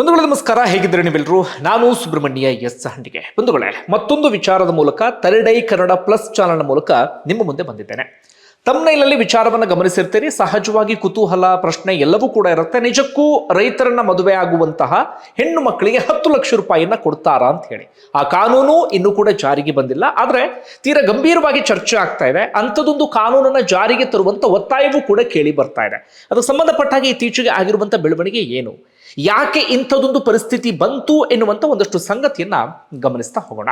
ಬಂಧುಗಳೇ, ನಮಸ್ಕಾರ. ಹೇಗಿದ್ದರೆ ನೀವೆಲ್ಲರೂ? ನಾನು ಸುಬ್ರಹ್ಮಣ್ಯ ಎಸ್ ಹಂಡಿಗೆ. ಬಂಧುಗಳೇ, ಮತ್ತೊಂದು ವಿಚಾರದ ಮೂಲಕ ತರಡೈ ಕನ್ನಡ ಪ್ಲಸ್ ಚಾನಲ್ ಮೂಲಕ ನಿಮ್ಮ ಮುಂದೆ ಬಂದಿದ್ದೇನೆ. ತಮ್ಮನೈಲಲ್ಲಿ ವಿಚಾರವನ್ನು ಗಮನಿಸಿರ್ತೀರಿ. ಸಹಜವಾಗಿ ಕುತೂಹಲ, ಪ್ರಶ್ನೆ ಎಲ್ಲವೂ ಕೂಡ ಇರುತ್ತೆ. ನಿಜಕ್ಕೂ ರೈತರನ್ನ ಮದುವೆ ಆಗುವಂತಹ ಹೆಣ್ಣು ಮಕ್ಕಳಿಗೆ ಹತ್ತು ಲಕ್ಷ ರೂಪಾಯಿಯನ್ನ ಕೊಡ್ತಾರಾ ಅಂತ ಹೇಳಿ. ಆ ಕಾನೂನು ಇನ್ನೂ ಕೂಡ ಜಾರಿಗೆ ಬಂದಿಲ್ಲ. ಆದರೆ ತೀರಾ ಗಂಭೀರವಾಗಿ ಚರ್ಚೆ ಆಗ್ತಾ ಇದೆ. ಅಂಥದ್ದೊಂದು ಕಾನೂನನ್ನ ಜಾರಿಗೆ ತರುವಂತ ಒತ್ತಾಯವೂ ಕೂಡ ಕೇಳಿ ಬರ್ತಾ ಇದೆ. ಅದಕ್ಕೆ ಸಂಬಂಧಪಟ್ಟ ಹಾಗೆ ಇತ್ತೀಚೆಗೆ ಆಗಿರುವಂತ ಬೆಳವಣಿಗೆ ಏನು? ಯಾಕೆ ಇಂಥದೊಂದು ಪರಿಸ್ಥಿತಿ ಬಂತು ಎನ್ನುವಂಥ ಒಂದಷ್ಟು ಸಂಗತಿಯನ್ನ ಗಮನಿಸ್ತಾ ಹೋಗೋಣ.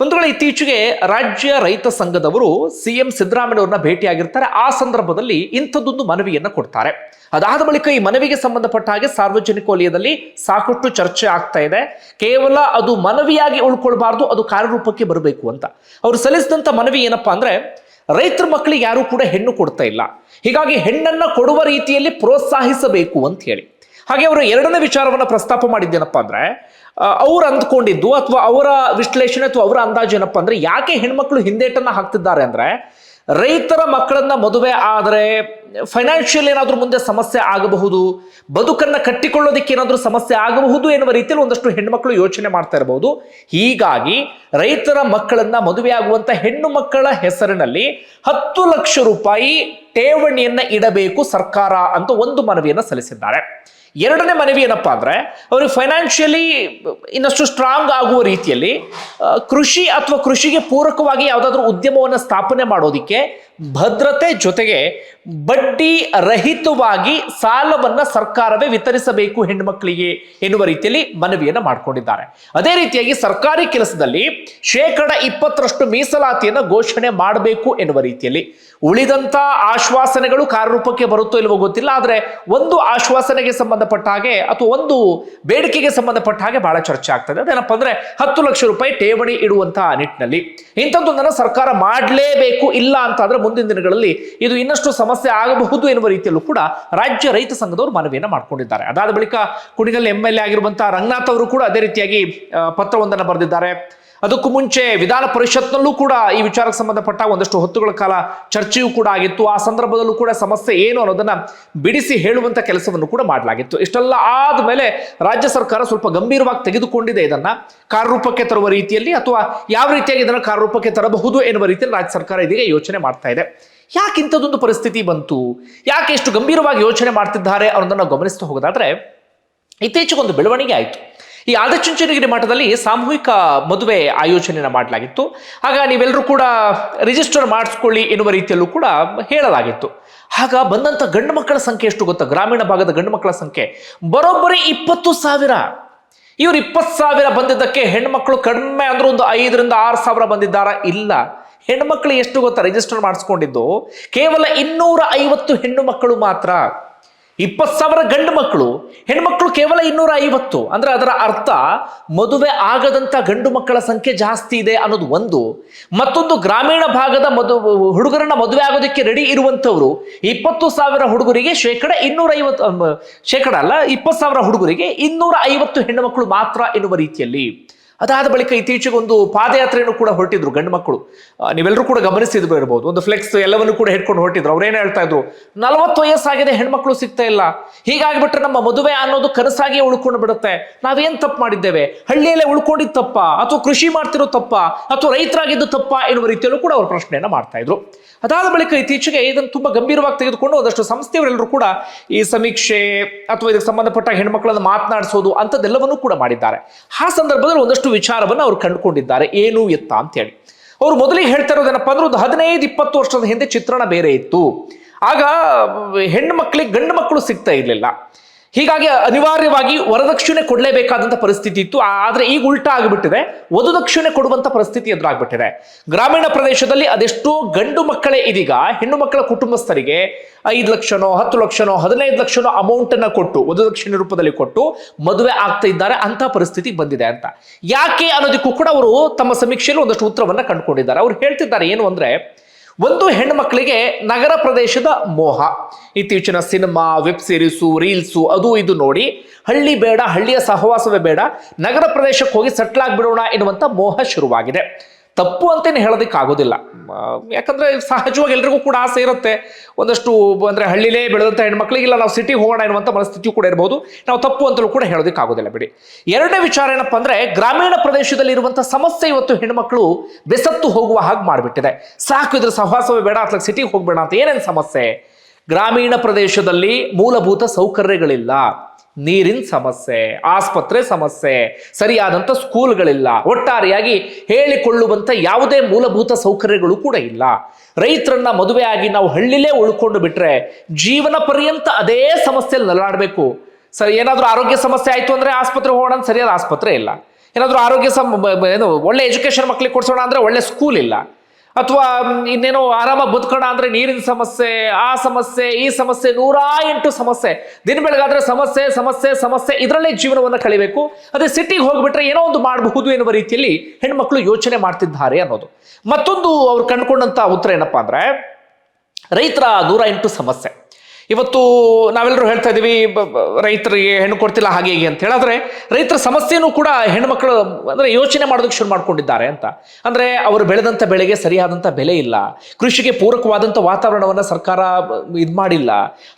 ಬಂಧುಗಳ, ಇತ್ತೀಚೆಗೆ ರಾಜ್ಯ ರೈತ ಸಂಘದವರು ಸಿ ಎಂ ಸಿದ್ದರಾಮಯ್ಯವ್ರನ್ನ ಭೇಟಿಯಾಗಿರ್ತಾರೆ. ಆ ಸಂದರ್ಭದಲ್ಲಿ ಇಂಥದ್ದೊಂದು ಮನವಿಯನ್ನ ಕೊಡ್ತಾರೆ. ಅದಾದ ಬಳಿಕ ಈ ಮನವಿಗೆ ಸಂಬಂಧಪಟ್ಟ ಹಾಗೆ ಸಾರ್ವಜನಿಕ ವಲಯದಲ್ಲಿ ಸಾಕಷ್ಟು ಚರ್ಚೆ ಆಗ್ತಾ ಇದೆ. ಕೇವಲ ಅದು ಮನವಿಯಾಗಿ ಉಳ್ಕೊಳ್ಬಾರ್ದು, ಅದು ಕಾರ್ಯರೂಪಕ್ಕೆ ಬರಬೇಕು ಅಂತ. ಅವರು ಸಲ್ಲಿಸಿದಂಥ ಮನವಿ ಏನಪ್ಪಾ ಅಂದ್ರೆ, ರೈತರ ಮಕ್ಕಳಿಗೆ ಯಾರು ಕೂಡ ಹೆಣ್ಣು ಕೊಡ್ತಾ ಇಲ್ಲ. ಹೀಗಾಗಿ ಹೆಣ್ಣನ್ನ ಕೊಡುವ ರೀತಿಯಲ್ಲಿ ಪ್ರೋತ್ಸಾಹಿಸಬೇಕು ಅಂತ ಹೇಳಿ. ಹಾಗೆ ಅವರು ಎರಡನೇ ವಿಚಾರವನ್ನು ಪ್ರಸ್ತಾಪ ಮಾಡಿದ್ದೇನಪ್ಪ ಅಂದ್ರೆ ಅವ್ರು ಅಂದ್ಕೊಂಡಿದ್ದು ಅಥವಾ ಅವರ ವಿಶ್ಲೇಷಣೆ ಅಥವಾ ಅವರ ಅಂದಾಜು ಏನಪ್ಪ ಅಂದ್ರೆ, ಯಾಕೆ ಹೆಣ್ಮಕ್ಳು ಹಿಂದೇಟನ್ನ ಹಾಕ್ತಿದ್ದಾರೆ ಅಂದ್ರೆ, ರೈತರ ಮಕ್ಕಳನ್ನ ಮದುವೆ ಆದರೆ ಫೈನಾನ್ಷಿಯಲ್ ಏನಾದರೂ ಮುಂದೆ ಸಮಸ್ಯೆ ಆಗಬಹುದು, ಬದುಕನ್ನ ಕಟ್ಟಿಕೊಳ್ಳೋದಕ್ಕೆ ಏನಾದರೂ ಸಮಸ್ಯೆ ಆಗಬಹುದು ಎನ್ನುವ ರೀತಿಯಲ್ಲಿ ಒಂದಷ್ಟು ಹೆಣ್ಮಕ್ಳು ಯೋಚನೆ ಮಾಡ್ತಾ ಇರಬಹುದು. ಹೀಗಾಗಿ ರೈತರ ಮಕ್ಕಳನ್ನ ಮದುವೆಯಾಗುವಂತ ಹೆಣ್ಣು ಮಕ್ಕಳ ಹೆಸರಿನಲ್ಲಿ ಹತ್ತು ಲಕ್ಷ ರೂಪಾಯಿ ಠೇವಣಿಯನ್ನ ಇಡಬೇಕು ಸರ್ಕಾರ ಅಂತ ಒಂದು ಮನವಿಯನ್ನ ಸಲ್ಲಿಸಿದ್ದಾರೆ. ಎರಡನೇ ಮನವಿ ಏನಪ್ಪ ಅಂದರೆ, ಅವರು ಫೈನಾನ್ಷಿಯಲಿ ಇನ್ನಷ್ಟು ಸ್ಟ್ರಾಂಗ್ ಆಗುವ ರೀತಿಯಲ್ಲಿ ಕೃಷಿ ಅಥವಾ ಕೃಷಿಗೆ ಪೂರಕವಾಗಿ ಯಾವುದಾದ್ರೂ ಉದ್ಯಮವನ್ನು ಸ್ಥಾಪನೆ ಮಾಡೋದಿಕ್ಕೆ ಭದ್ರತೆ ಜೊತೆಗೆ ಬಡ್ಡಿ ರಹಿತವಾಗಿ ಸಾಲವನ್ನ ಸರ್ಕಾರವೇ ವಿತರಿಸಬೇಕು ಹೆಣ್ಣುಮಕ್ಕಳಿಗೆ ಎನ್ನುವ ರೀತಿಯಲ್ಲಿ ಮನವಿಯನ್ನ ಮಾಡಿಕೊಂಡಿದ್ದಾರೆ. ಅದೇ ರೀತಿಯಾಗಿ ಸರ್ಕಾರಿ ಕೆಲಸದಲ್ಲಿ ಶೇಕಡ ಇಪ್ಪತ್ತರಷ್ಟು ಮೀಸಲಾತಿಯನ್ನು ಘೋಷಣೆ ಮಾಡಬೇಕು ಎನ್ನುವ ರೀತಿಯಲ್ಲಿ ಉಳಿದಂತ ಆಶ್ವಾಸನೆಗಳು ಕಾರ್ಯರೂಪಕ್ಕೆ ಬರುತ್ತೋ ಇಲ್ವೋ ಗೊತ್ತಿಲ್ಲ, ಆದ್ರೆ ಒಂದು ಆಶ್ವಾಸನೆಗೆ ಸಂಬಂಧಪಟ್ಟ ಹಾಗೆ ಅಥವಾ ಒಂದು ಬೇಡಿಕೆಗೆ ಸಂಬಂಧಪಟ್ಟ ಹಾಗೆ ಬಹಳ ಚರ್ಚೆ ಆಗ್ತದೆ. ಅದೇನಪ್ಪ ಅಂದ್ರೆ ಹತ್ತು ಲಕ್ಷ ರೂಪಾಯಿ ಠೇವಣಿ ಇಡುವಂತಹ ನಿಟ್ಟಿನಲ್ಲಿ ಇಂಥದ್ದೊಂದನ್ನು ಸರ್ಕಾರ ಮಾಡಲೇಬೇಕು ಇಲ್ಲ ಅಂತ ಆದ್ರೆ ಮುಂದಿನ ದಿನಗಳಲ್ಲಿ ಇದು ಇನ್ನಷ್ಟು ಸಮಸ್ಯೆ ಆಗಬಹುದು ಎನ್ನುವ ರೀತಿಯಲ್ಲೂ ಕೂಡ ರಾಜ್ಯ ರೈತ ಸಂಘದವರು ಮನವಿಯನ್ನು ಮಾಡಿಕೊಂಡಿದ್ದಾರೆ. ಅದಾದ ಬಳಿಕ ಕುಣಿಗಲ್ ಎಂ ಎಲ್ ಎ ಆಗಿರುವಂತಹ ರಂಗನಾಥ್ ಅವರು ಕೂಡ ಅದೇ ರೀತಿಯಾಗಿ ಪತ್ರವೊಂದನ್ನು ಬರೆದಿದ್ದಾರೆ. ಅದಕ್ಕೂ ಮುಂಚೆ ವಿಧಾನ ಪರಿಷತ್ನಲ್ಲೂ ಕೂಡ ಈ ವಿಚಾರಕ್ಕೆ ಸಂಬಂಧಪಟ್ಟ ಒಂದಷ್ಟು ಹೊತ್ತುಗಳ ಕಾಲ ಚರ್ಚೆಯೂ ಕೂಡ ಆಗಿತ್ತು. ಆ ಸಂದರ್ಭದಲ್ಲೂ ಕೂಡ ಸಮಸ್ಯೆ ಏನು ಅನ್ನೋದನ್ನ ಬಿಡಿಸಿ ಹೇಳುವಂತ ಕೆಲಸವನ್ನು ಕೂಡ ಮಾಡಲಾಗಿತ್ತು. ಇಷ್ಟೆಲ್ಲ ಆದ್ಮೇಲೆ ರಾಜ್ಯ ಸರ್ಕಾರ ಸ್ವಲ್ಪ ಗಂಭೀರವಾಗಿ ತೆಗೆದುಕೊಂಡಿದೆ ಇದನ್ನ. ಕಾರ್ಯರೂಪಕ್ಕೆ ತರುವ ರೀತಿಯಲ್ಲಿ ಅಥವಾ ಯಾವ ರೀತಿಯಾಗಿ ಇದನ್ನು ಕಾರ್ಯರೂಪಕ್ಕೆ ತರಬಹುದು ಎನ್ನುವ ರೀತಿಯಲ್ಲಿ ರಾಜ್ಯ ಸರ್ಕಾರ ಇದೀಗ ಯೋಚನೆ ಮಾಡ್ತಾ ಇದೆ. ಯಾಕೆ ಇಂಥದ್ದೊಂದು ಪರಿಸ್ಥಿತಿ ಬಂತು? ಯಾಕೆ ಎಷ್ಟು ಗಂಭೀರವಾಗಿ ಯೋಚನೆ ಮಾಡ್ತಿದ್ದಾರೆ ಅನ್ನೋದನ್ನ ಗಮನಿಸ್ತಾ ಹೋಗೋದಾದ್ರೆ ಇತ್ತೀಚೆಗೊಂದು ಬೆಳವಣಿಗೆ ಆಯಿತು. ಈ ಆದಚುಂಚನಗಿರಿ ಮಠದಲ್ಲಿ ಸಾಮೂಹಿಕ ಮದುವೆ ಆಯೋಜನೆಯನ್ನು ಮಾಡಲಾಗಿತ್ತು. ಆಗ ನೀವೆಲ್ಲರೂ ಕೂಡ ರಿಜಿಸ್ಟರ್ ಮಾಡಿಸ್ಕೊಳ್ಳಿ ಎನ್ನುವ ರೀತಿಯಲ್ಲೂ ಕೂಡ ಹೇಳಲಾಗಿತ್ತು. ಆಗ ಬಂದಂಥ ಗಂಡು ಮಕ್ಕಳ ಸಂಖ್ಯೆ ಎಷ್ಟು ಗೊತ್ತಾ? ಗ್ರಾಮೀಣ ಭಾಗದ ಗಂಡು ಮಕ್ಕಳ ಸಂಖ್ಯೆ. ಬರೋಬ್ಬರಿ ಇಪ್ಪತ್ತು ಸಾವಿರ. ಇವರು ಇಪ್ಪತ್ತು ಸಾವಿರ ಬಂದಿದ್ದಕ್ಕೆ ಹೆಣ್ಮಕ್ಳು ಕಡಿಮೆ ಅಂದ್ರೆ ಒಂದು ಐದರಿಂದ ಆರು ಸಾವಿರ ಬಂದಿದ್ದಾರ? ಇಲ್ಲ. ಹೆಣ್ಮಕ್ಳು ಎಷ್ಟು ಗೊತ್ತಾ ರಿಜಿಸ್ಟರ್ ಮಾಡಿಸ್ಕೊಂಡಿದ್ದು? ಕೇವಲ ಇನ್ನೂರ ಐವತ್ತು ಹೆಣ್ಣು ಮಕ್ಕಳು ಮಾತ್ರ. ಇಪ್ಪತ್ತು ಸಾವಿರ ಗಂಡು ಮಕ್ಕಳು, ಹೆಣ್ಮಕ್ಳು ಕೇವಲ ಇನ್ನೂರ ಐವತ್ತು ಅಂದ್ರೆ ಅದರ ಅರ್ಥ ಮದುವೆ ಆಗದಂತ ಗಂಡು ಮಕ್ಕಳ ಸಂಖ್ಯೆ ಜಾಸ್ತಿ ಇದೆ ಅನ್ನೋದು ಒಂದು. ಮತ್ತೊಂದು ಗ್ರಾಮೀಣ ಭಾಗದ ಮದು, ಹುಡುಗರನ್ನ ಮದುವೆ ಆಗೋದಕ್ಕೆ ರೆಡಿ ಇರುವಂಥವ್ರು ಇಪ್ಪತ್ತು ಸಾವಿರ ಹುಡುಗರಿಗೆ ಶೇಕಡ ಇನ್ನೂರ ಐವತ್ತು ಶೇಕಡ ಅಲ್ಲ, ಇಪ್ಪತ್ತು ಸಾವಿರ ಹುಡುಗರಿಗೆ ಇನ್ನೂರ ಐವತ್ತು ಹೆಣ್ಣು ಮಕ್ಕಳು ಮಾತ್ರ ಎನ್ನುವ ರೀತಿಯಲ್ಲಿ. ಅದಾದ ಬಳಿಕ ಇತ್ತೀಚೆಗೆ ಒಂದು ಪಾದಯಾತ್ರೆಯನ್ನು ಕೂಡ ಹೊರಟಿದ್ರು ಗಂಡು ಮಕ್ಕಳು. ನೀವೆಲ್ಲರೂ ಕೂಡ ಗಮನಿಸಿದ್ರು ಇರಬಹುದು ಒಂದು ಫ್ಲೆಕ್ಸ್ ಎಲ್ಲವನ್ನು ಕೂಡ ಹಿಡ್ಕೊಂಡು ಹೊರಟಿದ್ರು. ಅವ್ರೇನು ಹೇಳ್ತಾ ಇದ್ರು? ನಲವತ್ತು ವಯಸ್ಸಾಗಿದೆ, ಹೆಣ್ಮಕ್ಳು ಸಿಗ್ತಾ ಇಲ್ಲ. ಹೀಗಾಗ್ಬಿಟ್ರೆ ನಮ್ಮ ಮದುವೆ ಅನ್ನೋದು ಕನಸಾಗಿಯೇ ಉಳ್ಕೊಂಡು ಬಿಡುತ್ತೆ. ನಾವೇನು ತಪ್ಪು ಮಾಡಿದ್ದೇವೆ? ಹಳ್ಳಿಯಲ್ಲೇ ಉಳ್ಕೊಂಡಿದ್ದು ತಪ್ಪ? ಅಥವಾ ಕೃಷಿ ಮಾಡ್ತಿರೋ ತಪ್ಪ? ಅಥವಾ ರೈತರಾಗಿದ್ದು ತಪ್ಪ ಎನ್ನುವ ರೀತಿಯಲ್ಲೂ ಕೂಡ ಅವರು ಪ್ರಶ್ನೆಯನ್ನ ಮಾಡ್ತಾ ಇದ್ರು. ಅದಾದ ಬಳಿಕ ಇತ್ತೀಚೆಗೆ ಇದನ್ನು ತುಂಬಾ ಗಂಭೀರವಾಗಿ ತೆಗೆದುಕೊಂಡು ಒಂದಷ್ಟು ಸಂಸ್ಥೆಯವರೆಲ್ಲರೂ ಕೂಡ ಈ ಸಮೀಕ್ಷೆ ಅಥವಾ ಇದಕ್ಕೆ ಸಂಬಂಧಪಟ್ಟ ಹೆಣ್ಮಕ್ಳನ್ನು ಮಾತನಾಡಿಸೋದು ಅಂಥದ್ದೆಲ್ಲವನ್ನೂ ಕೂಡ ಮಾಡಿದ್ದಾರೆ. ಆ ಸಂದರ್ಭದಲ್ಲಿ ಒಂದಷ್ಟು ವಿಚಾರವನ್ನು ಅವರು ಕಂಡುಕೊಂಡಿದ್ದಾರೆ. ಏನು ಎತ್ತ ಅಂತೇಳಿ. ಅವರು ಮೊದಲಿಗೆ ಹೇಳ್ತಾ ಇರೋದೇನಪ್ಪ ಅಂದ್ರೆ ಒಂದು ಹದಿನೈದು, ಇಪ್ಪತ್ತು ವರ್ಷದ ಹಿಂದೆ ಚಿತ್ರಣ ಬೇರೆ ಇತ್ತು. ಆಗ ಹೆಣ್ಣು ಮಕ್ಕಳಿಗೆ ಗಂಡು ಮಕ್ಕಳು ಸಿಗ್ತಾ ಇರಲಿಲ್ಲ. ಹೀಗಾಗಿ ಅನಿವಾರ್ಯವಾಗಿ ವರದಕ್ಷಿಣೆ ಕೊಡಲೇಬೇಕಾದಂಥ ಪರಿಸ್ಥಿತಿ ಇತ್ತು. ಆದರೆ ಈಗ ಉಲ್ಟಾ ಆಗಿಬಿಟ್ಟಿದೆ. ವಧುದಕ್ಷಿಣೆ ಕೊಡುವಂಥ ಪರಿಸ್ಥಿತಿ ಎದುರಾಗ್ಬಿಟ್ಟಿದೆ. ಗ್ರಾಮೀಣ ಪ್ರದೇಶದಲ್ಲಿ ಅದೆಷ್ಟೋ ಗಂಡು ಮಕ್ಕಳೇ ಇದೀಗ. ಹೆಣ್ಣು ಮಕ್ಕಳ ಕುಟುಂಬಸ್ಥರಿಗೆ ಐದು ಲಕ್ಷನೋ, ಹತ್ತು ಲಕ್ಷನೋ, ಹದಿನೈದು ಲಕ್ಷನೋ ಅಮೌಂಟ್ ಅನ್ನ ಕೊಟ್ಟು, ವಧುದಕ್ಷಿಣೆ ರೂಪದಲ್ಲಿ ಕೊಟ್ಟು ಮದುವೆ ಆಗ್ತಾ ಇದ್ದಾರೆ. ಅಂತ ಪರಿಸ್ಥಿತಿ ಬಂದಿದೆ ಅಂತ. ಯಾಕೆ ಅನ್ನೋದಕ್ಕೂ ಕೂಡ ಅವರು ತಮ್ಮ ಸಮೀಕ್ಷೆಯಲ್ಲಿ ಒಂದಷ್ಟು ಉತ್ತರವನ್ನು ಕಂಡುಕೊಂಡಿದ್ದಾರೆ. ಅವ್ರು ಹೇಳ್ತಿದ್ದಾರೆ ಏನು ಅಂದ್ರೆ ಒಂದು ಹೆಣ್ಮಕ್ಳಿಗೆ ನಗರ ಪ್ರದೇಶದ ಮೋಹ. ಇತ್ತೀಚಿನ ಸಿನಿಮಾ, ವೆಬ್ ಸೀರೀಸು, ರೀಲ್ಸು, ಅದು ಇದು ನೋಡಿ ಹಳ್ಳಿ ಬೇಡ, ಹಳ್ಳಿಯ ಸಹವಾಸವೇ ಬೇಡ, ನಗರ ಪ್ರದೇಶಕ್ಕೆ ಹೋಗಿ ಸೆಟ್ಲ್ ಆಗಿಬಿಡೋಣ ಎನ್ನುವಂಥ ಮೋಹ ಶುರುವಾಗಿದೆ. ತಪ್ಪು ಅಂತೇನು ಹೇಳೋದಕ್ಕೆ ಆಗೋದಿಲ್ಲ ಯಾಕಂದ್ರೆ ಸಹಜವಾಗಿ ಎಲ್ರಿಗೂ ಕೂಡ ಆಸೆ ಇರುತ್ತೆ. ಒಂದಷ್ಟು ಅಂದ್ರೆ ಹಳ್ಳಿಲೇ ಬೆಳೆದಂಥ ಹೆಣ್ಮಕ್ಳಿಗಿಲ್ಲ ನಾವು ಸಿಟಿಗೆ ಹೋಗೋಣ ಎನ್ನುವಂಥ ಮನಸ್ಥಿತಿಯು ಕೂಡ ಇರಬಹುದು ನಾವು ತಪ್ಪು ಅಂತಲೂ ಕೂಡ ಹೇಳೋದಕ್ಕೆ ಆಗೋದಿಲ್ಲ ಬಿಡಿ. ಎರಡನೇ ವಿಚಾರ ಏನಪ್ಪ ಅಂದ್ರೆ ಗ್ರಾಮೀಣ ಪ್ರದೇಶದಲ್ಲಿ ಇರುವಂಥ ಸಮಸ್ಯೆ ಇವತ್ತು ಹೆಣ್ಮಕ್ಳು ಬೆಸತ್ತು ಹೋಗುವ ಹಾಗೆ ಮಾಡಿಬಿಟ್ಟಿದೆ. ಸಾಕು, ಇದ್ರ ಸಹವಾಸವೇ ಬೇಡ, ಅಥವಾ ಸಿಟಿಗೆ ಹೋಗಬೇಡ ಅಂತ ಏನೇನು ಸಮಸ್ಯೆ? ಗ್ರಾಮೀಣ ಪ್ರದೇಶದಲ್ಲಿ ಮೂಲಭೂತ ಸೌಕರ್ಯಗಳಿಲ್ಲ. ನೀರಿನ ಸಮಸ್ಯೆ, ಆಸ್ಪತ್ರೆ ಸಮಸ್ಯೆ ಸರಿಯಾದಂಥ ಸ್ಕೂಲ್ಗಳಿಲ್ಲ, ಒಟ್ಟಾರೆಯಾಗಿ ಹೇಳಿಕೊಳ್ಳುವಂಥ ಯಾವುದೇ ಮೂಲಭೂತ ಸೌಕರ್ಯಗಳು ಕೂಡ ಇಲ್ಲ. ರೈತರನ್ನ ಮದುವೆ ಆಗಿ ನಾವು ಹಳ್ಳಿಲೇ ಉಳ್ಕೊಂಡು ಬಿಟ್ರೆ ಜೀವನ ಪರ್ಯಂತ ಅದೇ ಸಮಸ್ಯೆಯಲ್ಲಿ ನಲಾಡಬೇಕು ಸರಿ, ಏನಾದರೂ ಆರೋಗ್ಯ ಸಮಸ್ಯೆ ಆಯಿತು ಅಂದರೆ ಆಸ್ಪತ್ರೆ ಹೋಗೋಣ ಸರಿಯಾದ ಆಸ್ಪತ್ರೆ ಇಲ್ಲ. ಏನಾದರೂ ಆರೋಗ್ಯ ಸಮ್ ಏನು ಒಳ್ಳೆ ಎಜುಕೇಶನ್ ಮಕ್ಕಳಿಗೆ ಕೊಡಿಸೋಣ ಅಂದರೆ ಒಳ್ಳೆ ಸ್ಕೂಲ್ ಇಲ್ಲ. ಅಥವಾ ಇನ್ನೇನೋ ಆರಾಮಾಗಿ ಬದುಕೋಣ ಅಂದ್ರೆ ನೀರಿನ ಸಮಸ್ಯೆ, ಆ ಸಮಸ್ಯೆ, ಈ ಸಮಸ್ಯೆ ನೂರ ಎಂಟು ಸಮಸ್ಯೆ. ದಿನ ಬೆಳಗಾದ್ರೆ ಸಮಸ್ಯೆ ಸಮಸ್ಯೆ ಸಮಸ್ಯೆ, ಇದರಲ್ಲೇ ಜೀವನವನ್ನು ಕಳಿಬೇಕು. ಅದೇ ಸಿಟಿಗೆ ಹೋಗ್ಬಿಟ್ರೆ ಏನೋ ಒಂದು ಮಾಡಬಹುದು ಎನ್ನುವ ರೀತಿಯಲ್ಲಿ ಹೆಣ್ಮಕ್ಳು ಯೋಚನೆ ಮಾಡ್ತಿದ್ದಾರೆ ಅನ್ನೋದು. ಮತ್ತೊಂದು ಅವ್ರು ಕಂಡುಕೊಂಡಂತ ಉತ್ತರ ಏನಪ್ಪಾ ಅಂದ್ರೆ, ರೈತರ ನೂರ ಎಂಟು ಸಮಸ್ಯೆ. ಇವತ್ತು ನಾವೆಲ್ಲರೂ ಹೇಳ್ತಾ ಬ- ರೈತರಿಗೆ ಹೆಣ್ಣು ಕೊಡ್ತಿಲ್ಲ ಹಾಗೆ ಹೀಗೆ ಅಂತ ಹೇಳಿದ್ರೆ ರೈತರ ಸಮಸ್ಯೆನೂ ಕೂಡ ಹೆಣ್ಮಕ್ಳು ಅಂದ್ರೆ ಯೋಚನೆ ಮಾಡೋದಕ್ಕೆ ಶುರು ಮಾಡ್ಕೊಂಡಿದ್ದಾರೆ ಅಂತ. ಅಂದ್ರೆ ಅವರು ಬೆಳೆದಂಥ ಬೆಳೆಗೆ ಸರಿಯಾದಂಥ ಬೆಲೆ ಇಲ್ಲ. ಕೃಷಿಗೆ ಪೂರಕವಾದಂಥ ವಾತಾವರಣವನ್ನು ಸರ್ಕಾರ ಇದು ಮಾಡಿಲ್ಲ.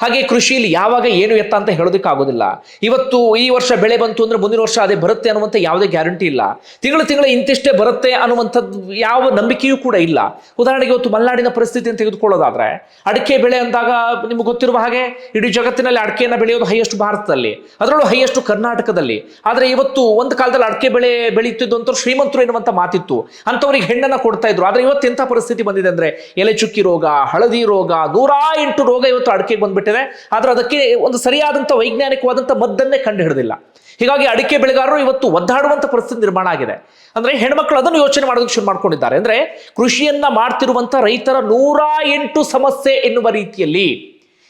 ಹಾಗೆ ಕೃಷಿಯಲ್ಲಿ ಯಾವಾಗ ಏನು ಎತ್ತ ಅಂತ ಹೇಳೋದಕ್ಕೆ ಆಗೋದಿಲ್ಲ. ಇವತ್ತು ಈ ವರ್ಷ ಬೆಳೆ ಬಂತು ಅಂದ್ರೆ ಮುಂದಿನ ವರ್ಷ ಅದೇ ಬರುತ್ತೆ ಅನ್ನುವಂಥ ಯಾವುದೇ ಗ್ಯಾರಂಟಿ ಇಲ್ಲ. ತಿಂಗಳು ತಿಂಗಳು ಇಂತಿಷ್ಟೇ ಬರುತ್ತೆ ಅನ್ನುವಂಥದ್ದು ಯಾವ ನಂಬಿಕೆಯೂ ಕೂಡ ಇಲ್ಲ. ಉದಾಹರಣೆಗೆ ಇವತ್ತು ಮಲೆನಾಡಿನ ಪರಿಸ್ಥಿತಿಯನ್ನು ತೆಗೆದುಕೊಳ್ಳೋದಾದ್ರೆ, ಅಡಿಕೆ ಬೆಳೆ ಅಂದಾಗ ನಿಮ್ಗೆ ಗೊತ್ತಿರುವ ಹಾಗೆ ಇಡೀ ಜಗತ್ತಿನಲ್ಲಿ ಅಡಿಕೆಯನ್ನು ಬೆಳೆಯೋದು ಹೈಯೆಸ್ಟ್ ಭಾರತದಲ್ಲಿ. ಅದರಲ್ಲೂ ಹೈಯೆಸ್ಟ್ ಕರ್ನಾಟಕದಲ್ಲಿ. ಆದರೆ ಇವತ್ತು ಒಂದು ಕಾಲದಲ್ಲಿ ಅಡಿಕೆ ಬೆಳೆ ಬೆಳೆಯುತ್ತಿದ್ದು ಅಂತ ಶ್ರೀಮಂತರು ಎನ್ನುವಂಥ ಮಾತಿತ್ತು. ಅಂಥವ್ರಿಗೆ ಹೆಣ್ಣನ್ನು ಕೊಡ್ತಾ ಇದ್ರು. ಆದರೆ ಇವತ್ತು ಎಂಥ ಪರಿಸ್ಥಿತಿ ಬಂದಿದೆ ಅಂದರೆ ಎಲೆ ಚುಕ್ಕಿ ರೋಗ, ಹಳದಿ ರೋಗ ನೂರಾ ಎಂಟು ರೋಗ ಇವತ್ತು ಅಡಿಕೆಗೆ ಬಂದ್ಬಿಟ್ಟಿದೆ. ಆದರೆ ಅದಕ್ಕೆ ಒಂದು ಸರಿಯಾದಂಥ ವೈಜ್ಞಾನಿಕವಾದಂಥ ಮದ್ದನ್ನೇ ಕಂಡು ಹಿಡಿದಿಲ್ಲ. ಹೀಗಾಗಿ ಅಡಿಕೆ ಬೆಳೆಗಾರರು ಇವತ್ತು ಒದ್ದಾಡುವಂಥ ಪರಿಸ್ಥಿತಿ ನಿರ್ಮಾಣ ಆಗಿದೆ. ಅಂದರೆ ಹೆಣ್ಮಕ್ಳು ಅದನ್ನು ಯೋಚನೆ ಮಾಡೋದಕ್ಕೆ ಶುರು ಮಾಡ್ಕೊಂಡಿದ್ದಾರೆ. ಅಂದರೆ ಕೃಷಿಯನ್ನ ಮಾಡ್ತಿರುವಂಥ ರೈತರ ನೂರ ಎಂಟು ಸಮಸ್ಯೆ ಎನ್ನುವ ರೀತಿಯಲ್ಲಿ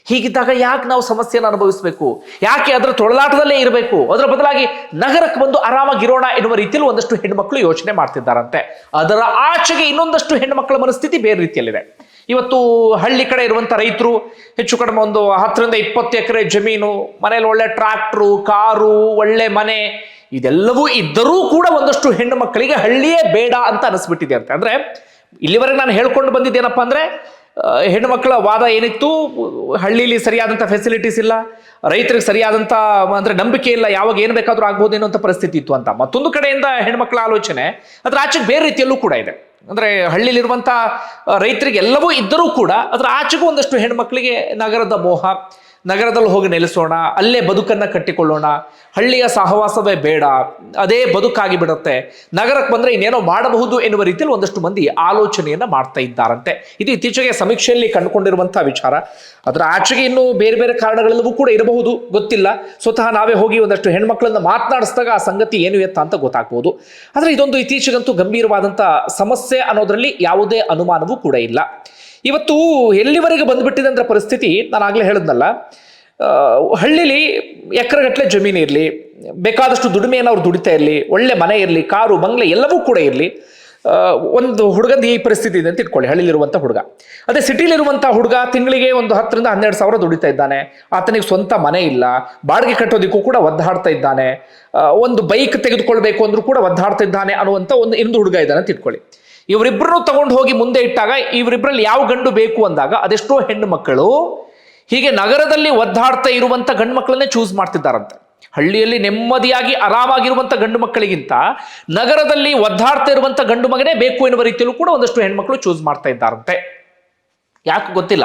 ಹೀಗಿದ್ದಾಗ ಯಾಕೆ ನಾವು ಸಮಸ್ಯೆಯನ್ನು ಅನುಭವಿಸಬೇಕು? ಯಾಕೆ ಅದರ ತೊಳಲಾಟದಲ್ಲೇ ಇರಬೇಕು? ಅದರ ಬದಲಾಗಿ ನಗರಕ್ಕೆ ಬಂದು ಆರಾಮಾಗಿರೋಣ ಎನ್ನುವ ರೀತಿಯಲ್ಲಿ ಒಂದಷ್ಟು ಹೆಣ್ಮಕ್ಳು ಯೋಚನೆ ಮಾಡ್ತಿದ್ದಾರಂತೆ. ಅದರ ಆಚೆಗೆ ಇನ್ನೊಂದಷ್ಟು ಹೆಣ್ಮಕ್ಳ ಮನಸ್ಥಿತಿ ಬೇರೆ ರೀತಿಯಲ್ಲಿದೆ. ಇವತ್ತು ಹಳ್ಳಿ ಕಡೆ ಇರುವಂತ ರೈತರು, ಹೆಚ್ಚು ಕಡಿಮೆ ಒಂದು ಹತ್ತರಿಂದ ಇಪ್ಪತ್ತು ಎಕರೆ ಜಮೀನು ಮನೇಲಿ ಒಳ್ಳೆ ಟ್ರ್ಯಾಕ್ಟ್ರು ಕಾರು, ಒಳ್ಳೆ ಮನೆ, ಇದೆಲ್ಲವೂ ಇದ್ದರೂ ಕೂಡ ಒಂದಷ್ಟು ಹೆಣ್ಣು ಮಕ್ಕಳಿಗೆ ಹಳ್ಳಿಯೇ ಬೇಡ ಅಂತ ಅನಿಸ್ಬಿಟ್ಟಿದೆ ಅಂತ. ಅಂದ್ರೆ ಇಲ್ಲಿವರೆಗೆ ನಾನು ಹೇಳ್ಕೊಂಡು ಬಂದಿದ್ದೇನಪ್ಪ ಅಂದ್ರೆ ಮಕ್ಕಳ ವಾದ ಏನಿತ್ತು? ಹಳ್ಳಿಲಿ ಸರಿಯಾದಂಥ ಫೆಸಿಲಿಟೀಸ್ ಇಲ್ಲ, ರೈತರಿಗೆ ಸರಿಯಾದಂಥ, ಅಂದರೆ ನಂಬಿಕೆ ಇಲ್ಲ, ಯಾವಾಗ ಏನು ಬೇಕಾದರೂ ಆಗ್ಬೋದು ಅಂತ ಪರಿಸ್ಥಿತಿ ಇತ್ತು ಅಂತ. ಮತ್ತೊಂದು ಕಡೆಯಿಂದ ಹೆಣ್ಮಕ್ಳ ಆಲೋಚನೆ, ಅದರ ಆಚೆಗೆ ಬೇರೆ ರೀತಿಯಲ್ಲೂ ಕೂಡ ಇದೆ. ಅಂದರೆ ಹಳ್ಳಿಲಿರುವಂಥ ರೈತರಿಗೆ ಎಲ್ಲವೂ ಇದ್ದರೂ ಕೂಡ ಅದರ ಆಚೆಗೂ ಒಂದಷ್ಟು ಹೆಣ್ಮಕ್ಳಿಗೆ ನಗರದ ಮೋಹ ನಗರದಲ್ಲಿ ಹೋಗಿ ನೆಲೆಸೋಣ, ಅಲ್ಲೇ ಬದುಕನ್ನು ಕಟ್ಟಿಕೊಳ್ಳೋಣ. ಹಳ್ಳಿಯ ಸಹವಾಸವೇ ಬೇಡ. ಅದೇ ಬದುಕಾಗಿ ಬಿಡುತ್ತೆ. ನಗರಕ್ಕೆ ಬಂದರೆ ಇನ್ನೇನೋ ಮಾಡಬಹುದು ಎನ್ನುವ ರೀತಿಯಲ್ಲಿ ಒಂದಷ್ಟು ಮಂದಿ ಆಲೋಚನೆಯನ್ನು ಮಾಡ್ತಾ ಇದ್ದಾರಂತೆ. ಇದು ಇತ್ತೀಚೆಗೆ ಸಮೀಕ್ಷೆಯಲ್ಲಿ ಕಂಡುಕೊಂಡಿರುವಂಥ ವಿಚಾರ. ಅದರ ಆಚೆಗೆ ಇನ್ನೂ ಬೇರೆ ಬೇರೆ ಕಾರಣಗಳೆಲ್ಲವೂ ಕೂಡ ಇರಬಹುದು. ಗೊತ್ತಿಲ್ಲ. ಸ್ವತಃ ನಾವೇ ಹೋಗಿ ಒಂದಷ್ಟು ಹೆಣ್ಮಕ್ಳನ್ನು ಮಾತನಾಡಿಸಿದಾಗ ಆ ಸಂಗತಿ ಏನು ಎತ್ತ ಅಂತ ಗೊತ್ತಾಗ್ಬೋದು. ಆದರೆ ಇದೊಂದು ಇತ್ತೀಚೆಗಂತೂ ಗಂಭೀರವಾದಂಥ ಸಮಸ್ಯೆ ಅನ್ನೋದರಲ್ಲಿ ಯಾವುದೇ ಅನುಮಾನವೂ ಕೂಡ ಇಲ್ಲ. ಇವತ್ತು ಎಲ್ಲಿವರೆಗೆ ಬಂದ್ಬಿಟ್ಟಿದೆ ಅಂದ್ರೆ ಪರಿಸ್ಥಿತಿ, ನಾನು ಆಗಲೇ ಹೇಳಿದ್ನಲ್ಲ ಹಳ್ಳಿಲಿ ಎಕರೆಗಟ್ಟಲೆ ಜಮೀನು ಇರಲಿ, ಬೇಕಾದಷ್ಟು ದುಡಿಮೆಯನ್ನು ಅವ್ರು ದುಡಿತಾ ಇರಲಿ, ಒಳ್ಳೆ ಮನೆ ಇರಲಿ, ಕಾರು, ಬಂಗ್ಲೆ ಎಲ್ಲವೂ ಕೂಡ ಇರಲಿ ಒಂದು ಹುಡುಗಂದು ಈ ಪರಿಸ್ಥಿತಿ ಇದೆ ಅಂತ ಇಟ್ಕೊಳ್ಳಿ, ಹಳ್ಳಿಲಿರುವಂಥ ಹುಡುಗ. ಅದೇ ಸಿಟಿಲಿರುವಂಥ ಹುಡುಗ ತಿಂಗಳಿಗೆ ಒಂದು ಹತ್ತರಿಂದ ಹನ್ನೆರಡು ಸಾವಿರ ದುಡಿತಾ ಇದ್ದಾನೆ, ಆತನಿಗೆ ಸ್ವಂತ ಮನೆ ಇಲ್ಲ, ಬಾಡಿಗೆ ಕಟ್ಟೋದಕ್ಕೂ ಕೂಡ ಒದ್ದಾಡ್ತಾ ಇದ್ದಾನೆ ಒಂದು ಬೈಕ್ ತೆಗೆದುಕೊಳ್ಬೇಕು ಅಂದ್ರೂ ಕೂಡ ಒದ್ದಾಡ್ತಾ ಇದ್ದಾನೆ ಅನ್ನುವಂಥ ಒಂದು ಇನ್ನೊಂದು ಹುಡುಗ ಇದ್ದಾನೆ ಅಂತ ಇಟ್ಕೊಳ್ಳಿ. ಇವರಿಬ್ಬರನ್ನು ತಗೊಂಡು ಹೋಗಿ ಮುಂದೆ ಇಟ್ಟಾಗ ಇವರಿಬ್ಬರಲ್ಲಿ ಯಾವ ಗಂಡು ಬೇಕು ಅಂದಾಗ ಅದೆಷ್ಟೋ ಹೆಣ್ಣು ಮಕ್ಕಳು ಹೀಗೆ ನಗರದಲ್ಲಿ ಒದ್ದಾಡ್ತಾ ಇರುವಂತ ಗಂಡು ಮಕ್ಕಳನ್ನೇ ಚೂಸ್ ಮಾಡ್ತಿದ್ದಾರಂತೆ. ಹಳ್ಳಿಯಲ್ಲಿ ನೆಮ್ಮದಿಯಾಗಿ ಆರಾಮಾಗಿರುವಂಥ ಗಂಡು ಮಕ್ಕಳಿಗಿಂತ ನಗರದಲ್ಲಿ ಒದ್ದಾಡ್ತಾ ಇರುವಂಥ ಗಂಡು ಮಗನೇ ಬೇಕು ಎನ್ನುವ ರೀತಿಯಲ್ಲೂ ಕೂಡ ಒಂದಷ್ಟು ಹೆಣ್ಮಕ್ಳು ಚೂಸ್ ಮಾಡ್ತಾ ಇದ್ದಾರಂತೆ. ಯಾಕೆ ಗೊತ್ತಿಲ್ಲ?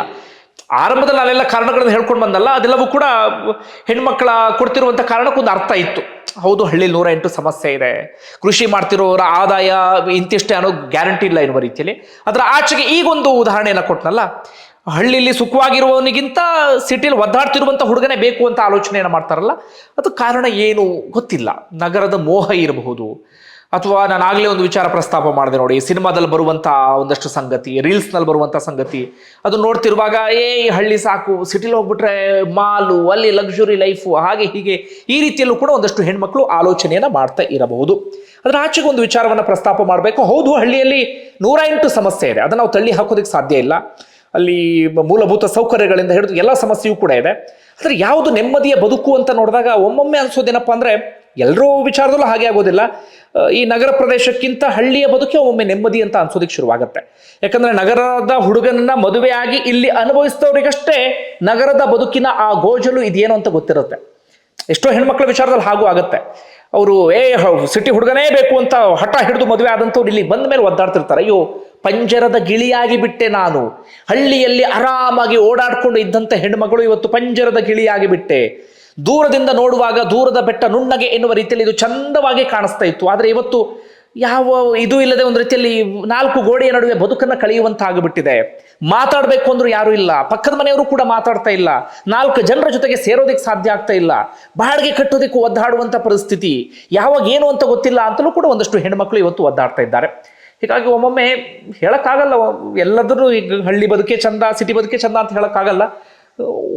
ಆರಂಭದಲ್ಲಿ ಅಲ್ಲೆಲ್ಲ ಕಾರಣಗಳನ್ನು ಹೇಳ್ಕೊಂಡು ಬಂದಲ್ಲ, ಅದೆಲ್ಲವೂ ಕೂಡ ಹೆಣ್ಮಕ್ಳ ಕೊಡ್ತಿರುವಂಥ ಕಾರಣಕ್ಕೊಂದು ಅರ್ಥ ಇತ್ತು. ಹೌದು, ಹಳ್ಳಿ ನೂರ ಎಂಟು ಸಮಸ್ಯೆ ಇದೆ. ಕೃಷಿ ಮಾಡ್ತಿರೋರ ಆದಾಯ ಇಂತಿಷ್ಟೇ ಅನ್ನೋ ಗ್ಯಾರಂಟಿ ಇಲ್ಲ ಎನ್ನುವ ರೀತಿಯಲ್ಲಿ. ಅದರ ಆಚೆಗೆ ಈಗೊಂದು ಉದಾಹರಣೆಯನ್ನು ಕೊಟ್ಟನಲ್ಲ ಹಳ್ಳಿಲಿ ಸುಖವಾಗಿರುವವನಿಗಿಂತ ಸಿಟಿಲಿ ಒದ್ದಾಡ್ತಿರುವಂಥ ಹುಡುಗನೇ ಬೇಕು ಅಂತ ಆಲೋಚನೆಯನ್ನು ಮಾಡ್ತಾರಲ್ಲ, ಅದು ಕಾರಣ ಏನು ಗೊತ್ತಿಲ್ಲ. ನಗರದ ಮೋಹ ಇರಬಹುದು. ಅಥವಾ ನಾನು ಆಗಲೇ ಒಂದು ವಿಚಾರ ಪ್ರಸ್ತಾಪ ಮಾಡಿದೆ ನೋಡಿ, ಸಿನಿಮಾದಲ್ಲಿ ಬರುವಂಥ ಒಂದಷ್ಟು ಸಂಗತಿ, ರೀಲ್ಸ್ನಲ್ಲಿ ಬರುವಂಥ ಸಂಗತಿ, ಅದು ನೋಡ್ತಿರುವಾಗ, ಏ ಹಳ್ಳಿ ಸಾಕು, ಸಿಟಿಲಿ ಹೋಗ್ಬಿಟ್ರೆ ಮಾಲು, ಅಲ್ಲಿ ಲಕ್ಸುರಿ ಲೈಫು ಹಾಗೆ ಹೀಗೆ, ಈ ರೀತಿಯಲ್ಲೂ ಕೂಡ ಒಂದಷ್ಟು ಹೆಣ್ಮಕ್ಳು ಆಲೋಚನೆಯನ್ನು ಮಾಡ್ತಾ ಇರಬಹುದು. ಅದರ ಆಚೆಗೆ ಒಂದು ವಿಚಾರವನ್ನು ಪ್ರಸ್ತಾಪ ಮಾಡಬೇಕು. ಹೌದು, ಹಳ್ಳಿಯಲ್ಲಿ ನೂರ ಎಂಟು ಸಮಸ್ಯೆ ಇದೆ. ಅದನ್ನು ನಾವು ತಳ್ಳಿ ಹಾಕೋದಕ್ಕೆ ಸಾಧ್ಯ ಇಲ್ಲ. ಅಲ್ಲಿ ಮೂಲಭೂತ ಸೌಕರ್ಯಗಳಿಂದ ಹಿಡಿದು ಎಲ್ಲ ಸಮಸ್ಯೆಯೂ ಕೂಡ ಇದೆ. ಆದರೆ ಯಾವುದು ನೆಮ್ಮದಿಯ ಬದುಕು ಅಂತ ನೋಡಿದಾಗ, ಒಮ್ಮೊಮ್ಮೆ ಅನಿಸೋದೇನಪ್ಪ ಅಂದರೆ ಎಲ್ಲರೂ ವಿಚಾರದಲ್ಲೂ ಹಾಗೆ ಆಗೋದಿಲ್ಲ. ಈ ನಗರ ಪ್ರದೇಶಕ್ಕಿಂತ ಹಳ್ಳಿಯ ಬದುಕೆ ಒಮ್ಮೆ ನೆಮ್ಮದಿ ಅಂತ ಅನ್ಸೋದಕ್ಕೆ ಶುರುವಾಗುತ್ತೆ. ಯಾಕಂದ್ರೆ ನಗರದ ಹುಡುಗನನ್ನ ಮದುವೆಯಾಗಿ ಇಲ್ಲಿ ಅನುಭವಿಸಿದವರಿಗಷ್ಟೇ ನಗರದ ಬದುಕಿನ ಆ ಗೋಜಲು ಇದೇನು ಅಂತ ಗೊತ್ತಿರುತ್ತೆ. ಎಷ್ಟೋ ಹೆಣ್ಮಕ್ಳ ವಿಚಾರದಲ್ಲಿ ಹಾಗೂ ಆಗುತ್ತೆ. ಅವರು, ಏ ಸಿಟಿ ಹುಡುಗನೇ ಬೇಕು ಅಂತ ಹಠ ಹಿಡಿದು ಮದುವೆ ಆದಂಥವ್ರು ಇಲ್ಲಿ ಬಂದ ಮೇಲೆ ಒದ್ದಾಡ್ತಿರ್ತಾರೆ. ಅಯ್ಯೋ, ಪಂಜರದ ಗಿಳಿಯಾಗಿ ಬಿಟ್ಟೆ ನಾನು. ಹಳ್ಳಿಯಲ್ಲಿ ಆರಾಮಾಗಿ ಓಡಾಡ್ಕೊಂಡು ಇದ್ದಂಥ ಹೆಣ್ಮಗಳು ಇವತ್ತು ಪಂಜರದ ಗಿಳಿಯಾಗಿ ಬಿಟ್ಟೆ. ದೂರದಿಂದ ನೋಡುವಾಗ ದೂರದ ಬೆಟ್ಟ ನುಣ್ಣಗೆ ಎನ್ನುವ ರೀತಿಯಲ್ಲಿ ಇದು ಚಂದವಾಗಿ ಕಾಣಿಸ್ತಾ ಇತ್ತು. ಆದರೆ ಇವತ್ತು ಯಾವ ಇದು ಇಲ್ಲದೆ ಒಂದು ರೀತಿಯಲ್ಲಿ ನಾಲ್ಕು ಗೋಡೆಯ ನಡುವೆ ಬದುಕನ್ನು ಕಳೆಯುವಂತ ಆಗಿಬಿಟ್ಟಿದೆ ಮಾತಾಡಬೇಕು ಅಂದ್ರೂ ಯಾರು ಇಲ್ಲ. ಪಕ್ಕದ ಮನೆಯವರು ಕೂಡ ಮಾತಾಡ್ತಾ ಇಲ್ಲ. ನಾಲ್ಕು ಜನರ ಜೊತೆಗೆ ಸೇರೋದಕ್ಕೆ ಸಾಧ್ಯ ಆಗ್ತಾ ಇಲ್ಲ. ಬಾಡಿಗೆ ಕಟ್ಟೋದಕ್ಕೂ ಒದ್ದಾಡುವಂತ ಪರಿಸ್ಥಿತಿ. ಯಾವಾಗ ಏನು ಅಂತ ಗೊತ್ತಿಲ್ಲ ಅಂತಲೂ ಕೂಡ ಒಂದಷ್ಟು ಹೆಣ್ಮಕ್ಳು ಇವತ್ತು ಒದ್ದಾಡ್ತಾ ಇದ್ದಾರೆ. ಹೀಗಾಗಿ ಒಮ್ಮೊಮ್ಮೆ ಹೇಳಕ್ಕಾಗಲ್ಲ. ಎಲ್ಲದರೂ ಈಗ ಹಳ್ಳಿ ಬದುಕೆ ಚಂದ, ಸಿಟಿ ಬದುಕೆ ಚಂದ ಅಂತ ಹೇಳಕ್ಕಾಗಲ್ಲ.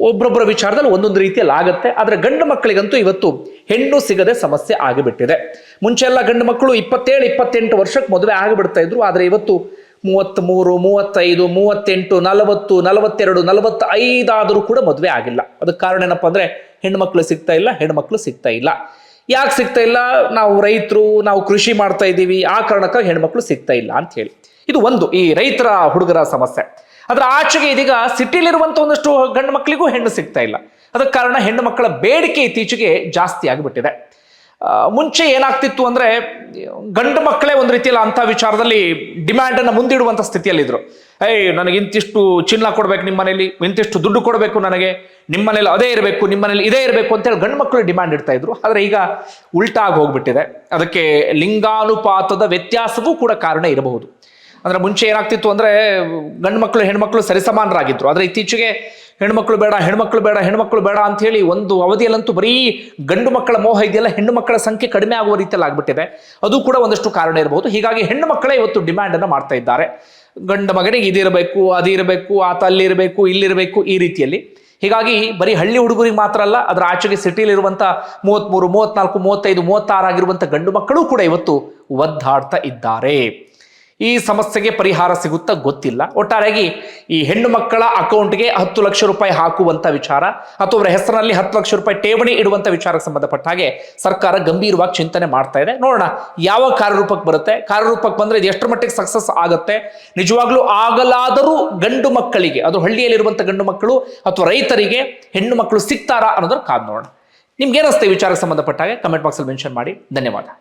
ಒಬ್ಬೊಬ್ಬರ ವಿಚಾರದಲ್ಲಿ ಒಂದೊಂದು ರೀತಿಯಲ್ಲಿ ಆಗುತ್ತೆ. ಆದರೆ ಗಂಡು ಮಕ್ಕಳಿಗಂತೂ ಇವತ್ತು ಹೆಣ್ಣು ಸಿಗದೆ ಸಮಸ್ಯೆ ಆಗಿಬಿಟ್ಟಿದೆ. ಮುಂಚೆ ಎಲ್ಲ ಗಂಡು ಮಕ್ಕಳು ಇಪ್ಪತ್ತೇಳು, ಇಪ್ಪತ್ತೆಂಟು ವರ್ಷಕ್ಕೆ ಮದುವೆ ಆಗಿಬಿಡ್ತಾ ಇದ್ರು. ಆದರೆ ಇವತ್ತು ಮೂವತ್ತ್ಮೂರು ಮೂವತ್ತೈದು, ಮೂವತ್ತೆಂಟು, ನಲವತ್ತು, ನಲವತ್ತೆರಡು, ನಲವತ್ತೈದಾದರೂ ಕೂಡ ಮದುವೆ ಆಗಿಲ್ಲ. ಅದಕ್ಕೆ ಕಾರಣ ಏನಪ್ಪ ಅಂದರೆ ಹೆಣ್ಮಕ್ಳು ಸಿಗ್ತಾ ಇಲ್ಲ ಹೆಣ್ಮಕ್ಳು ಸಿಗ್ತಾ ಇಲ್ಲ. ಯಾಕೆ ಸಿಗ್ತಾ ಇಲ್ಲ? ನಾವು ರೈತರು, ನಾವು ಕೃಷಿ ಮಾಡ್ತಾ ಇದ್ದೀವಿ. ಆ ಕಾರಣಕ್ಕಾಗಿ ಹೆಣ್ಮಕ್ಳು ಸಿಗ್ತಾ ಇಲ್ಲ ಅಂತ ಹೇಳಿ. ಇದು ಒಂದು ಈ ರೈತರ ಹುಡುಗರ ಸಮಸ್ಯೆ. ಅದರ ಆಚೆಗೆ ಇದೀಗ ಸಿಟಿಲಿರುವಂಥ ಒಂದಷ್ಟು ಗಂಡು ಮಕ್ಕಳಿಗೂ ಹೆಣ್ಣು ಸಿಗ್ತಾ ಇಲ್ಲ. ಅದಕ್ಕೆ ಕಾರಣ ಹೆಣ್ಣು ಮಕ್ಕಳ ಬೇಡಿಕೆ ಇತ್ತೀಚೆಗೆ ಜಾಸ್ತಿ ಆಗಿಬಿಟ್ಟಿದೆ. ಮುಂಚೆ ಏನಾಗ್ತಿತ್ತು ಅಂದ್ರೆ ಗಂಡು ಮಕ್ಕಳೇ ಒಂದು ರೀತಿಯಲ್ಲಿ ಅಂಥ ವಿಚಾರದಲ್ಲಿ ಡಿಮ್ಯಾಂಡ್ ಅನ್ನು ಮುಂದಿಡುವಂಥ ಸ್ಥಿತಿಯಲ್ಲಿದ್ದರು ಏಯ್, ನನಗೆ ಇಂತಿಷ್ಟು ಚಿನ್ನ ಕೊಡ್ಬೇಕು ನಿಮ್ಮ ಮನೇಲಿ, ಇಂತಿಷ್ಟು ದುಡ್ಡು ಕೊಡಬೇಕು ನನಗೆ ನಿಮ್ಮ ಮನೇಲಿ ಅದೇ ಇರಬೇಕು ನಿಮ್ಮ ಮನೇಲಿ ಇದೇ ಇರಬೇಕು ಅಂತೇಳಿ ಗಂಡು ಮಕ್ಕಳು ಡಿಮ್ಯಾಂಡ್ ಇಡ್ತಾ ಇದ್ರು. ಆದರೆ ಈಗ ಉಲ್ಟಾಗಿ ಹೋಗ್ಬಿಟ್ಟಿದೆ. ಅದಕ್ಕೆ ಲಿಂಗಾನುಪಾತದ ವ್ಯತ್ಯಾಸವೂ ಕೂಡ ಕಾರಣ ಇರಬಹುದು. ಅಂದ್ರೆ ಮುಂಚೆ ಏನಾಗ್ತಿತ್ತು ಅಂದ್ರೆ ಗಂಡು ಮಕ್ಕಳು ಹೆಣ್ಮಕ್ಳು ಸರಿಸಮಾನರಾಗಿದ್ರು. ಆದರೆ ಇತ್ತೀಚೆಗೆ ಹೆಣ್ಮಕ್ಳು ಬೇಡ ಹೆಣ್ಮಕ್ಳು ಬೇಡ ಹೆಣ್ಮಕ್ಳು ಬೇಡ ಅಂತ ಹೇಳಿ ಒಂದು ಅವಧಿಯಲ್ಲಂತೂ ಬರೀ ಗಂಡು ಮಕ್ಕಳ ಮೋಹ ಇದೆಯಲ್ಲ, ಹೆಣ್ಣು ಮಕ್ಕಳ ಸಂಖ್ಯೆ ಕಡಿಮೆ ಆಗುವ ರೀತಿಯಲ್ಲಿ ಆಗ್ಬಿಟ್ಟಿದೆ. ಅದು ಕೂಡ ಒಂದಷ್ಟು ಕಾರಣ ಇರಬಹುದು ಹೀಗಾಗಿ ಹೆಣ್ಣು ಮಕ್ಕಳೇ ಇವತ್ತು ಡಿಮ್ಯಾಂಡ್ ಅನ್ನು ಮಾಡ್ತಾ ಇದ್ದಾರೆ. ಗಂಡ ಮಗನಿಗೆ ಇದಿರಬೇಕು, ಅದಿರಬೇಕು ಆತ ಅಲ್ಲಿರಬೇಕು ಇಲ್ಲಿರಬೇಕು ಈ ರೀತಿಯಲ್ಲಿ. ಹೀಗಾಗಿ ಬರೀ ಹಳ್ಳಿ ಹುಡುಗರಿಗೆ ಮಾತ್ರ ಅಲ್ಲ, ಅದರ ಆಚೆಗೆ ಸಿಟಿಲಿರುವಂಥ ಮೂವತ್ತ್ಮೂರು ಮೂವತ್ನಾಲ್ಕು, ಮೂವತ್ತೈದು, ಮೂವತ್ತಾರು ಆಗಿರುವಂಥ ಗಂಡು ಮಕ್ಕಳು ಕೂಡ ಇವತ್ತು ಒದ್ದಾಡ್ತಾ ಇದ್ದಾರೆ. ಈ ಸಮಸ್ಯೆಗೆ ಪರಿಹಾರ ಸಿಗುತ್ತಾ ಗೊತ್ತಿಲ್ಲ. ಒಟ್ಟಾರೆಯಾಗಿ ಈ ಹೆಣ್ಣು ಮಕ್ಕಳ ಅಕೌಂಟ್ಗೆ ಹತ್ತು ಲಕ್ಷ ರೂಪಾಯಿ ಹಾಕುವಂತ ವಿಚಾರ ಅಥವಾ ಅವರ ಹೆಸರಿನಲ್ಲಿ ಹತ್ತು ಲಕ್ಷ ರೂಪಾಯಿ ಠೇವಣಿ ಇಡುವಂತ ವಿಚಾರಕ್ಕೆ ಸಂಬಂಧಪಟ್ಟ ಹಾಗೆ ಸರ್ಕಾರ ಗಂಭೀರವಾಗಿ ಚಿಂತನೆ ಮಾಡ್ತಾ ಇದೆ. ನೋಡೋಣ, ಯಾವ ಕಾರ್ಯರೂಪಕ್ಕೆ ಬರುತ್ತೆ? ಕಾರ್ಯರೂಪಕ್ಕೆ ಬಂದ್ರೆ ಇದು ಎಷ್ಟರ ಮಟ್ಟಿಗೆ ಸಕ್ಸಸ್ ಆಗುತ್ತೆ? ನಿಜವಾಗ್ಲೂ ಆಗಲಾದರೂ ಗಂಡು ಮಕ್ಕಳಿಗೆ, ಅದು ಹಳ್ಳಿಯಲ್ಲಿರುವಂತ ಗಂಡು ಮಕ್ಕಳು ಅಥವಾ ರೈತರಿಗೆ ಹೆಣ್ಣು ಮಕ್ಕಳು ಸಿಗ್ತಾರಾ ಅನ್ನೋದನ್ನ ಕಾದ್ ನೋಡೋಣ. ನಿಮ್ಗೆ ಏನಿಸ್ತೆ ವಿಚಾರಕ್ಕೆ ಸಂಬಂಧಪಟ್ಟ ಹಾಗೆ? ಕಮೆಂಟ್ ಬಾಕ್ಸಲ್ಲಿ ಮೆನ್ಷನ್ ಮಾಡಿ. ಧನ್ಯವಾದ.